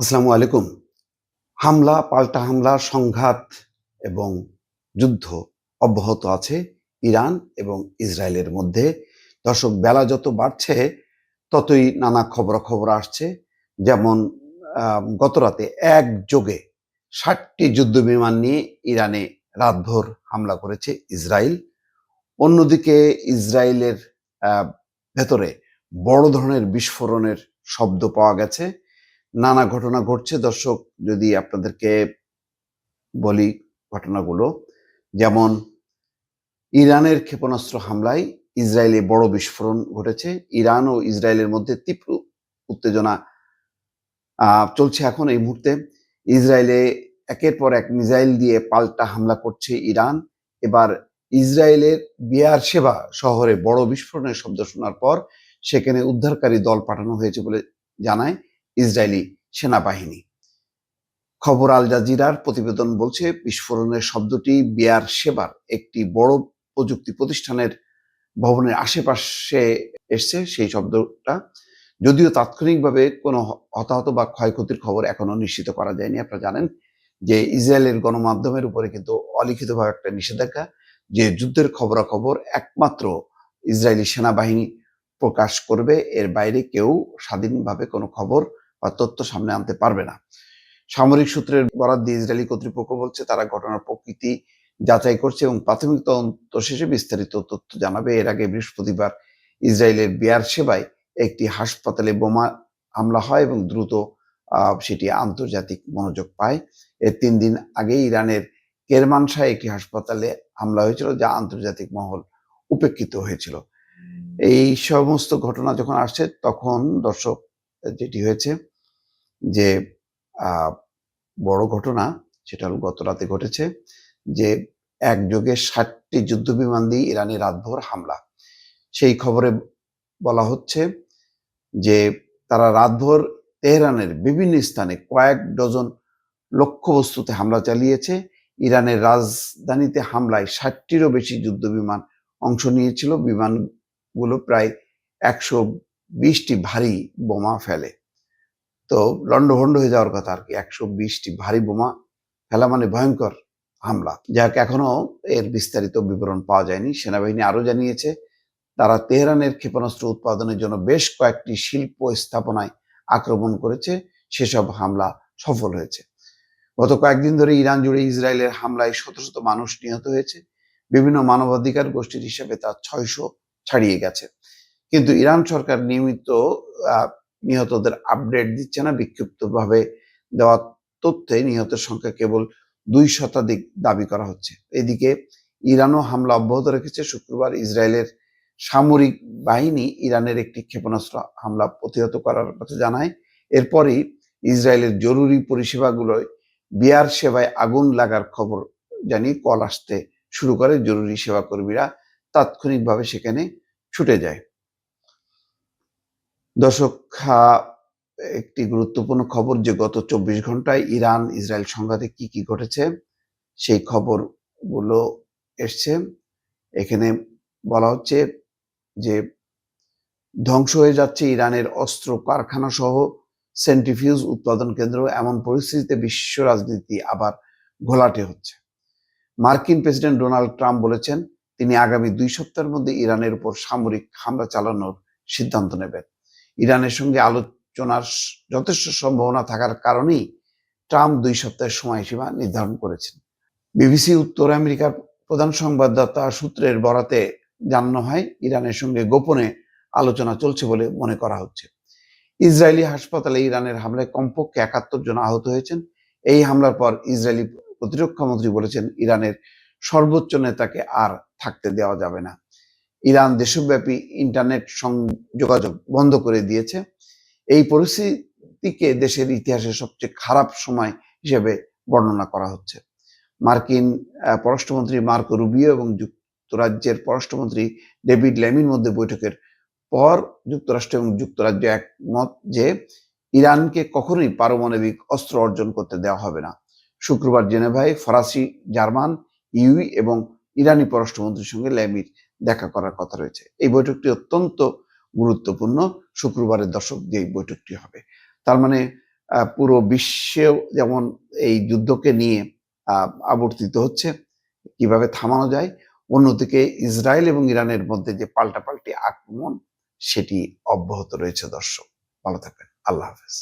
আসসালামু আলাইকুম। হামলা, পাল্টা হামলা, সংঘাত এবং যুদ্ধ অব্যাহত আছে ইরান এবং ইসরায়েলের মধ্যে। দর্শক, বেলা যত বাড়ছে, ততই নানা খবরাখবর আসছে। যেমন গতরাতে একযোগে ষাটটি যুদ্ধ বিমান নিয়ে ইরানে রাতভর হামলা করেছে ইসরায়েল। অন্যদিকে ইসরায়েলের ভেতরে বড় ধরনের বিস্ফোরণের শব্দ পাওয়া গেছে। নানা ঘটনা ঘটছে। দর্শক, যদি আপনাদেরকে বলি ঘটনাগুলো, যেমন ইরানের ক্ষেপণাস্ত্র হামলায় ইসরায়েলে বড় বিস্ফোরণ ঘটেছে। ইরান ও ইসরায়েলের মধ্যে তীব্র উত্তেজনা চলছে এখন এই মুহূর্তে। ইসরায়েলে একের পর এক মিসাইল দিয়ে পাল্টা হামলা করছে ইরান। এবার ইসরায়েলের বিয়ার সেবা শহরে বড় বিস্ফোরণের শব্দ শোনার পর সেখানে উদ্ধারকারী দল পাঠানো হয়েছে বলে জানায় ইসরায়েলি সেনাবাহিনী। খবর আল জাজিরার প্রতিবেদন বলছে, বিস্ফোরণের শব্দটি বিয়ার সেবার একটি বড় প্রযুক্তি প্রতিষ্ঠানের ভবনের আশেপাশে এসছে সেই শব্দটা। যদিও তাৎক্ষণিকভাবে কোনো হতাহত বা ক্ষয়ক্ষতির খবর এখনও নিশ্চিত করা যায়নি। আপনারা জানেন যে ইসরায়েলের গণমাধ্যমের উপরে কিন্তু অলিখিতভাবে একটা নিষেধাজ্ঞা যে যুদ্ধের খবরাখবর একমাত্র ইসরায়েলি সেনাবাহিনী প্রকাশ করবে। এর বাইরে কেউ স্বাধীনভাবে কোনো খবর বা তথ্য সামনে আনতে পারবে না। সামরিক সূত্রের বরাদ দিয়ে ইসরায়েলি কর্তৃপক্ষ বলছে, তারা ঘটনার প্রকৃতি যাচাই করছে এবং প্রাথমিক তদন্ত শেষে বিস্তারিত তথ্য জানাবে। এর আগে বৃহস্পতিবার ইসরায়েলের বিয়ার সেবায় একটি হাসপাতালে বোমা হামলা হয় এবং দ্রুত সেটি আন্তর্জাতিক মনোযোগ পায়। এর তিন দিন আগে ইরানের কেরমানশায় একটি হাসপাতালে হামলা হয়েছিল, যা আন্তর্জাতিক মহল উপেক্ষিত হয়েছিল। এই সমস্ত ঘটনা যখন আসছে, তখন দর্শক, যেটি হয়েছে যে বড় ঘটনা, সেটা গত রাতে ঘটেছে যে, একযোগে ষাটটি যুদ্ধ বিমান দিয়ে ইরানে রাতভর হামলা। সেই খবরে বলা হচ্ছে যে, তারা রাতভর তেহরানের বিভিন্ন স্থানে কয়েক ডজন লক্ষ্যবস্তুতে হামলা চালিয়েছে। ইরানের রাজধানীতে হামলায় ষাটটিরও বেশি যুদ্ধ বিমান অংশ নিয়েছিল। বিমানগুলো প্রায় একশো বিশটি ভারী বোমা ফেলে। তো লন্ডভন্ড হয়ে যাওয়ার কথা আর কি। একশো বিশটি ভারী বোমা ফেলা মানে ভয়ঙ্কর হামলা, যাক এখনও এর বিস্তারিত বিবরণ পাওয়া যায়নি। সেনাবাহিনী আরও জানিয়েছে, তারা তেহরানের ক্ষেপণাস্ত্র উৎপাদনের জন্য বেশ কয়েকটি শিল্প স্থাপনায় আক্রমণ করেছে, সেসব হামলা সফল হয়েছে। গত কয়েকদিন ধরে ইরান জুড়ে ইসরায়েলের হামলায় শত শত মানুষ নিহত হয়েছে। বিভিন্ন মানবাধিকার গোষ্ঠীর হিসেবে তা ছয়শো ছাড়িয়ে গেছে। কিন্তু ইরান সরকার নিয়মিত নিহতদের আপডেট দিচ্ছে না, বিক্ষিপ্তভাবে দেওয়া তথ্যে নিহতের সংখ্যা কেবল দুই শতাধিক দাবি করা হচ্ছে। এদিকে ইরানও হামলা অব্যাহত রেখেছে। শুক্রবার ইসরায়েলের সামরিক বাহিনী ইরানের একটি ক্ষেপণাস্ত্র হামলা প্রতিহত করার কথা জানায়। এরপরই ইসরায়েলের জরুরি পরিষেবাগুলোয় বিয়ার সেবায় আগুন লাগার খবর জানিয়ে কল আসতে শুরু করে জরুরি সেবা কর্মীরা তাৎক্ষণিকভাবে সেখানে ছুটে যায়। দর্শক একটি গুরুত্বপূর্ণ খবর যে গত চব্বিশ ঘন্টায় ইরান, ইসরায়েল সংঘাতে কি কি ঘটেছে, সেই খবরগুলো এসছে। এখানে বলা হচ্ছে যে ধ্বংস হয়ে যাচ্ছে ইরানের অস্ত্র কারখানা সহ সেন্ট্রিফিউজ উৎপাদন কেন্দ্র। এমন পরিস্থিতিতে বিশ্ব রাজনীতি আবার ঘোলাটে হচ্ছে। মার্কিন প্রেসিডেন্ট ডোনাল্ড ট্রাম্প বলেছেন, তিনি আগামী দুই সপ্তাহের মধ্যে ইরানের উপর সামরিক হামলা চালানোর সিদ্ধান্ত নেবেন। ইরানের সঙ্গে আলোচনার যথেষ্ট সম্ভাবনা থাকার কারণেই ট্রাম্প দুই সপ্তাহের সময়সীমা নির্ধারণ করেছেন। বিবিসি উত্তর আমেরিকার প্রধান সংবাদদাতা সূত্রের বরাতে জানানো হয়, ইরানের সঙ্গে গোপনে আলোচনা চলছে বলে মনে করা হচ্ছে। ইসরায়েলি হাসপাতালে ইরানের হামলায় কমপক্ষে একাত্তর জন আহত হয়েছেন। এই হামলার পর ইসরায়েলি প্রতিরক্ষা মন্ত্রী বলেছেন, ইরানের সর্বোচ্চ নেতাকে আর থাকতে দেওয়া যাবে না। ইরান দেশব্যাপী ইন্টারনেট যোগাযোগ বন্ধ করে দিয়েছে। এই পরিস্থিতিকে দেশের ইতিহাসে সবচেয়ে খারাপ সময় হিসেবে বর্ণনা করা হচ্ছে। মার্কিন পররাষ্ট্রমন্ত্রী মার্কো রুবিও এবং যুক্তরাজ্যের পররাষ্ট্রমন্ত্রী ডেভিড ল্যামির মধ্যে বৈঠকের পর যুক্তরাষ্ট্র এবং যুক্তরাজ্য একমত যে ইরানকে কখনোই পারমাণবিক অস্ত্র অর্জন করতে দেওয়া হবে না। শুক্রবার জেনেভায় ফরাসি, জার্মান ইউই এবং ইরানি পররাষ্ট্রমন্ত্রীর সঙ্গে ল্যামির দেখা করার কথা রয়েছে। এই বৈঠকটি অত্যন্ত গুরুত্বপূর্ণ। শুক্রবারের দশক দিয়ে এই বৈঠকটি হবে। তার মানে পুরো বিশ্বেও যেমন এই যুদ্ধকে নিয়ে আবর্তিত হচ্ছে, কীভাবে থামানো যায়, অন্যদিকে ইসরায়েল এবং ইরানের মধ্যে যে পাল্টাপাল্টি আক্রমণ, সেটি অব্যাহত রয়েছে দর্শক। ভালো থাকবেন। আল্লাহ হাফেজ।